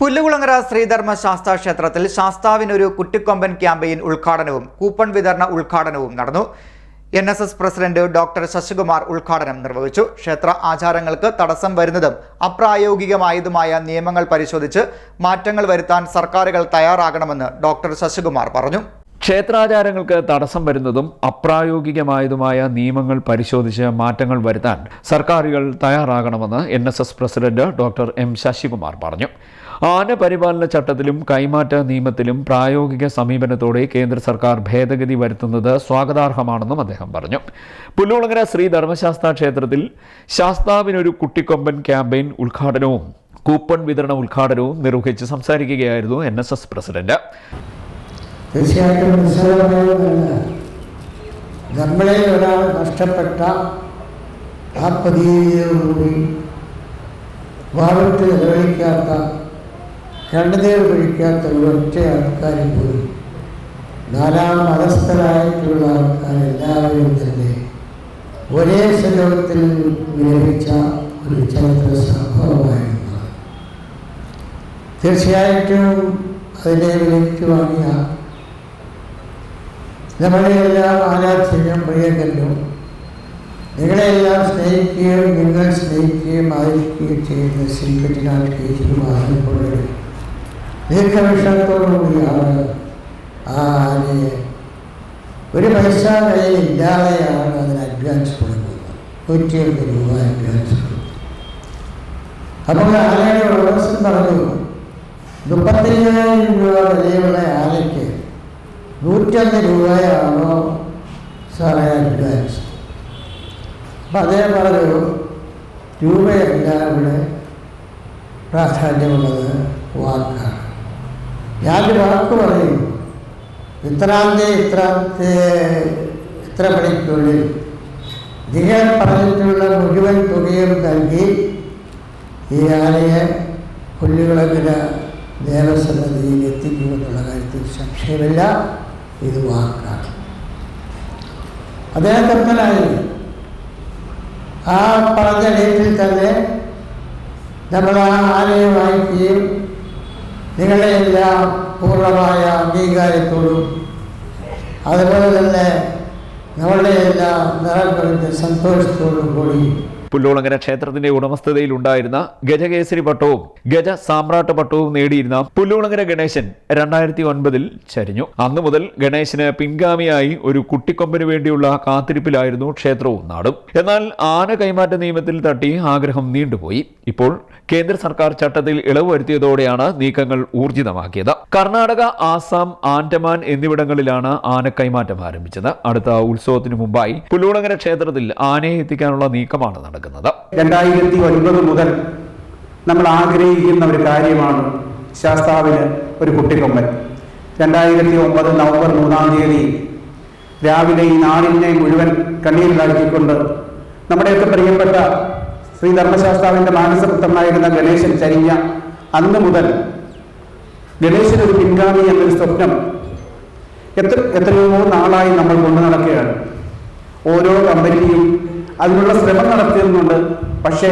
പുല്ലുകുളങ്ങര ശ്രീധർമ്മ ശാസ്താ ക്ഷേത്രത്തിൽ ശാസ്താവിനൊരു കുട്ടിക്കൊമ്പൻ ക്യാമ്പയിൻ ഉദ്ഘാടനവും കൂപ്പൺ വിതരണ ഉദ്ഘാടനവും നടന്നു. N S S president doctor Sasikumar ഉദ്ഘാടനം നിർവഹിച്ചു. ക്ഷേത്ര ആചാരങ്ങൾക്ക് തടസ്സം വരുന്നതും അപ്രായോഗികമായതുമായ നിയമങ്ങൾ പരിശോധിച്ച് മാറ്റങ്ങൾ വരുത്താൻ സർക്കാരുകൾ തയ്യാറാകണമെന്ന് ഡോക്ടർ ശശികുമാർ പറഞ്ഞു. ക്ഷേത്രാചാരങ്ങൾക്ക് തടസ്സം വരുന്നതും അപ്രായോഗികമായതുമായ നിയമങ്ങൾ പരിശോധിച്ച് മാറ്റങ്ങൾ വരുത്താൻ സർക്കാരുകൾ തയ്യാറാകണമെന്ന് N S S president doctor M Sasikumar പറഞ്ഞു. ആന പരിപാലന ചട്ടത്തിലും കൈമാറ്റ നിയമത്തിലും പ്രായോഗിക സമീപനത്തോടെ കേന്ദ്ര സർക്കാർ ഭേദഗതി വരുത്തുന്നത് സ്വാഗതാർഹമാണെന്നും അദ്ദേഹം പറഞ്ഞു. പുല്ലുളങ്ങര ശ്രീ ധർമ്മശാസ്ത്ര ക്ഷേത്രത്തിൽ ശാസ്താവിനൊരു കുട്ടിക്കൊമ്പൻ ക്യാമ്പയിൻ ഉദ്ഘാടനവും കൂപ്പൺ വിതരണ ഉദ്ഘാടനവും നിർവഹിച്ച് സംസാരിക്കുകയായിരുന്നു എൻ പ്രസിഡന്റ്. തീർച്ചയായിട്ടും നിസ്സാരമായതല്ല നമ്മളെ ഒരാൾ നഷ്ടപ്പെട്ട ആ പതിയോടുകൂടി വാഴത്ത് നിലവിളിക്കാത്ത കണ്ണുനീർ കഴിക്കാത്ത ഒരൊറ്റ ആൾക്കാരിൽ പോയി നാലാം മതസ്ഥരായിട്ടുള്ള ആൾക്കാരെല്ലാവരും തന്നെ ഒരേ ശരീരത്തിൽ വിരമിച്ച ഒരു ചരിത്ര സംഭവമായിരുന്നു. തീർച്ചയായിട്ടും അതിനെ വിലയ്ക്ക് നമ്മളെയെല്ലാം ആരാധ്യം പ്രിയങ്കല്ലോ നിങ്ങളെല്ലാം സ്നേഹിക്കുകയും നിങ്ങൾ സ്നേഹിക്കുകയും ആയിരിക്കുകയും ചെയ്യുന്ന ശ്രീകൃഷ്ണ കേസിലും ആനപ്പോഴും ദീർഘവിഷയത്തോടുകൂടിയാണ് ആ ആനയെ ഒരു പൈസ കയ്യിലില്ലാതെയാണ് അതിന് അഡ്വാൻസ് കൊടുക്കുന്നത്. നൂറ്റിയൊന്ന് രൂപ അഡ്വാൻസ് കൊടുക്കുന്നത് അപ്പോൾ ആനയുടെ ഉടമസ്ഥൻ പറഞ്ഞു മുപ്പത്തയ്യായിരം രൂപ വിലയുള്ള ആനയ്ക്ക് നൂറ്റൊന്ന് രൂപയാണോ സാറേ അഡ്വാൻസ് അപ്പം അദ്ദേഹം പറഞ്ഞു രൂപയല്ല ഇവിടെ പ്രാധാന്യമുള്ളത് വാക്കാണ്. ഞാനൊരു വാക്ക് പറയും ഇത്രാം ഇത്രാന്തി ഇത്രാമത്തെ ഇത്ര മണിക്കുള്ളിൽ നിങ്ങൾ പറഞ്ഞിട്ടുള്ള മുഴുവൻ തുകയും നൽകി ഈ ആനയെ പുല്ലുകളെങ്കില ദേവസന്നതിയിൽ എത്തിക്കുമെന്നുള്ള കാര്യത്തിൽ സംശയമില്ല. ഇത് വാക്കാക്കി. അദ്ദേഹം തപ്പനായി ആ പറഞ്ഞ ഡേറ്റിൽ തന്നെ നമ്മൾ ആ ആനയെ വാങ്ങിക്കുകയും നിങ്ങളുടെ പൂർണമായ അംഗീകാരത്തോടും അതുപോലെ തന്നെ പുല്ലോളങ്ങര ക്ഷേത്രത്തിന്റെ ഉടമസ്ഥതയിൽ ഉണ്ടായിരുന്ന ഗജകേസരി പട്ടവും ഗജ സാമ്രാട്ട് പട്ടവും നേടിയിരുന്ന പുല്ലോളങ്ങര ഗണേശൻ രണ്ടായിരത്തി ഒൻപതിൽ ചരിഞ്ഞു. അന്നു മുതൽ ഗണേശന് പിൻഗാമിയായി ഒരു കുട്ടിക്കൊമ്പിന് വേണ്ടിയുള്ള കാത്തിരിപ്പിലായിരുന്നു ക്ഷേത്രവും നാടും. എന്നാൽ ആന കൈമാറ്റ നിയമത്തിൽ തട്ടി ആഗ്രഹം നീണ്ടുപോയി. ഇപ്പോൾ കേന്ദ്ര സർക്കാർ ചട്ടത്തിൽ ഇളവ് വരുത്തിയതോടെയാണ് നീക്കങ്ങൾ ഊർജിതമാക്കിയത്. കർണാടക ആസാം ആൻഡമാൻ എന്നിവിടങ്ങളിലാണ് ആന കൈമാറ്റം ആരംഭിച്ചത്. അടുത്ത ഉത്സവത്തിനു മുമ്പായി പുല്ലൂടങ്ങര ക്ഷേത്രത്തിൽ ആനയെ എത്തിക്കാനുള്ള നീക്കമാണ് നടക്കുന്നത്. രണ്ടായിരത്തി ഒൻപത് മുതൽ നമ്മൾ ആഗ്രഹിക്കുന്ന ഒരു കാര്യമാണ് ശാസ്താവിന് ഒരു കുട്ടിക്കൊമ്പൻ. രണ്ടായിരത്തി ഒമ്പത് നവംബർ മൂന്നാം തീയതി രാവിലെ ഈ നാടിനെ മുഴുവൻ കണ്ണീരിലാക്കിക്കൊണ്ട് നമ്മുടെയൊക്കെ പ്രിയപ്പെട്ട ശ്രീ ധർമ്മശാസ്താവിന്റെ മാനസപുത്രനായിരുന്ന ഗണേശൻ ചരിഞ്ഞ അന്ന് മുതൽ ഗണേശൻ ഒരു പിൻഗാമി എന്നൊരു സ്വപ്നം എത്ര എത്രയോ നാളായി നമ്മൾ കൊണ്ടു നടക്കുകയാണ്. ഓരോ കമ്പനിയും അതിനുള്ള ശ്രമം നടത്തിയിരുന്നുണ്ട് പക്ഷേ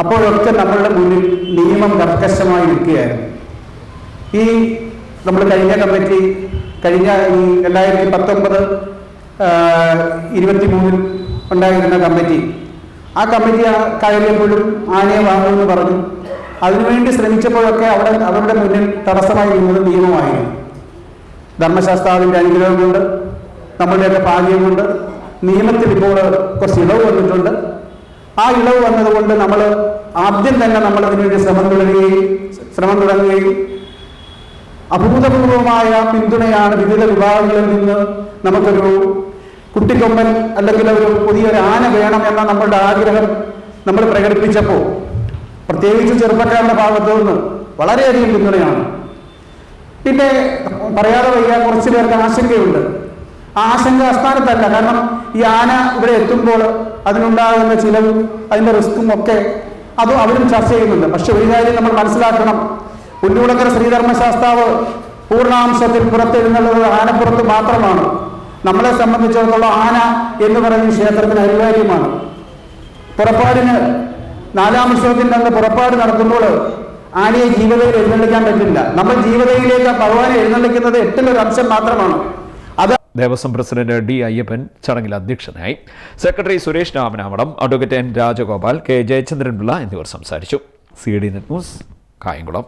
അപ്പോഴൊക്കെ നമ്മളുടെ മുന്നിൽ നിയമം കർക്കശമായി നിൽക്കുകയായിരുന്നു ഈ നമ്മൾ കഴിഞ്ഞ കമ്മിറ്റി കഴിഞ്ഞ ഈ രണ്ടായിരത്തി പത്തൊമ്പത് ഇരുപത്തി മൂന്നിൽ ഉണ്ടായിരുന്ന കമ്മിറ്റി ആ കമ്മിറ്റി ആ കഴിഞ്ഞപ്പോഴും ആനയെ വാങ്ങുമെന്ന് പറഞ്ഞു. അതിനുവേണ്ടി ശ്രമിച്ചപ്പോഴൊക്കെ അവിടെ അവരുടെ മുന്നിൽ തടസ്സമായി നിന്നത് നിയമമായിരുന്നു. ധർമ്മശാസ്താവിന്റെ അനുഗ്രഹം കൊണ്ട് നമ്മളുടെയൊക്കെ ഭാഗ്യം കൊണ്ട് നിയമത്തിൽ ഇപ്പോൾ കുറച്ച് ഇളവ് വന്നിട്ടുണ്ട്. ആ ഇളവ് വന്നതുകൊണ്ട് നമ്മൾ ആദ്യം തന്നെ നമ്മൾ അതിനുവേണ്ടി ശ്രമം തുടങ്ങുകയും ശ്രമം തുടങ്ങുകയും അഭൂതപൂർവമായ പിന്തുണയാണ് വിവിധ വിഭാഗങ്ങളിൽ നിന്ന് നമുക്കൊരു കുട്ടിക്കൊമ്പൻ അല്ലെങ്കിൽ ഒരു പുതിയൊരു ആന വേണം എന്ന നമ്മളുടെ ആഗ്രഹം നമ്മൾ പ്രകടിപ്പിച്ചപ്പോൾ പ്രത്യേകിച്ച് ചെറുപ്പക്കാരുടെ ഭാഗത്തു നിന്ന് വളരെയധികം പിന്തുണയാണ്. പിന്നെ പറയാതെ വയ്യ കുറച്ചു പേർക്ക് ആശങ്കയുണ്ട്. ആ ആശങ്ക അസ്ഥാനത്തല്ല. കാരണം ഈ ആന ഇവിടെ എത്തുമ്പോൾ അതിനുണ്ടാകുന്ന ചിലവും അതിന്റെ റിസ്ക്കും ഒക്കെ അത് അവരും ചർച്ച ചെയ്യുന്നുണ്ട്. പക്ഷെ ഒരു കാര്യം നമ്മൾ മനസ്സിലാക്കണം. ഉന്നൂടക്കര ശ്രീധർമ്മശാസ്താവ് പൂർണാംശത്തിൽ പുറത്തെഴുന്നുള്ളത് ആനപ്പുറത്ത് മാത്രമാണ്. നമ്മളെ സംബന്ധിച്ചിടത്തോളം ആന എന്ന് പറയുന്ന ക്ഷേത്രത്തിന് അനിവാര്യമാണ്. പുറപ്പാടിന് നാലാം ഉത്സവത്തിന്റെ അന്ന് പുറപ്പാട് നടത്തുമ്പോൾ ആനയെ ജീവതയിൽ എഴുന്നള്ളിക്കാൻ പറ്റില്ല. നമ്മൾ ജീവതയിലേക്ക് ഭഗവാനെ എഴുന്നള്ളിക്കുന്നത് എട്ടിലൊരു അംശം മാത്രമാണ്. അത് ദേവസ്വം പ്രസിഡന്റ് ഡി അയ്യപ്പൻ ചടങ്ങിൽ അധ്യക്ഷനായി. Secretary Suresh Ramanamadam advocate N Rajagopal K Jayachandran Pillai എന്നിവർ സംസാരിച്ചു. C D net news Kayamkulam.